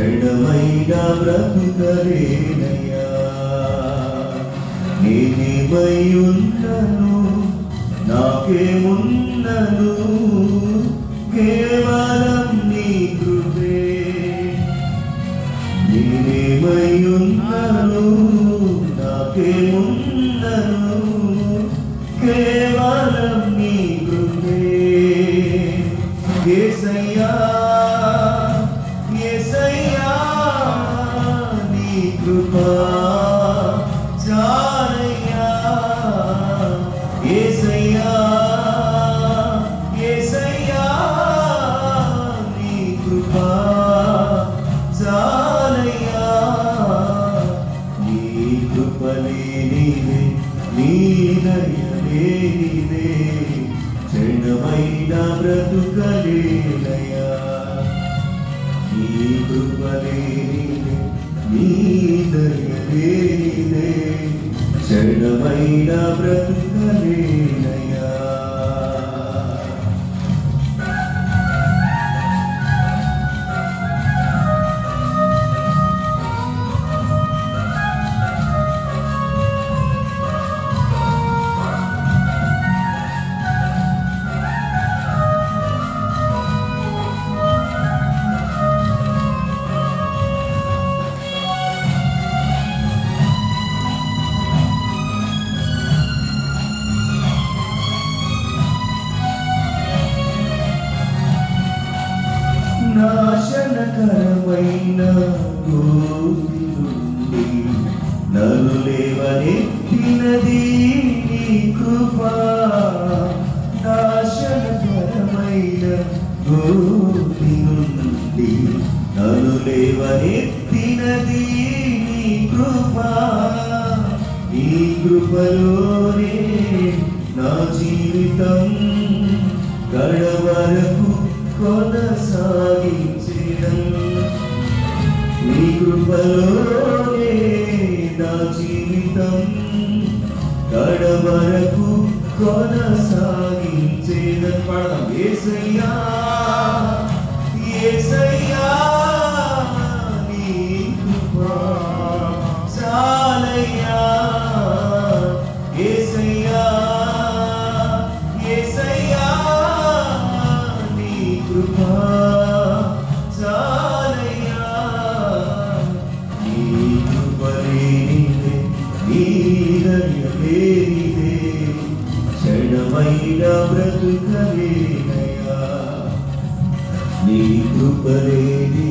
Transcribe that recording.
జడమైనా బ్రతుకలేనయ్యా. నేనేమై ఉన్నను నాకేమున్నను? కేవలం నీ కృపే. నేనేమై ఉన్నను నాకేమున్నను? కేవలం నీ కృపే. యేసయ్యా యేసయ్యా నీ కృపా చాలయ్యా. క్షణమైన బ్రతుకలేనయా నీ కృపలేనిదే నీ దయలేనిదే క్షణమైన నాశనకరమైన గోతి నుండి నలు లేవనెత్తినది నీ కృపా. నాశనకరమైన గోతి నుండి నలు లేవనెత్తినది నీ కృపా. నీ కృపలోనే నా జీవితం గడవరకు కొనసాగించడం. కృపలోనే నా జీవితం గడవరకు కొనసాగించేదని పడదాం. ఏసయ్యా ఏసయ్యా నీ కృపా దేనిదే క్షణమైన బ్రతుకవేనయా నీ కృపలేని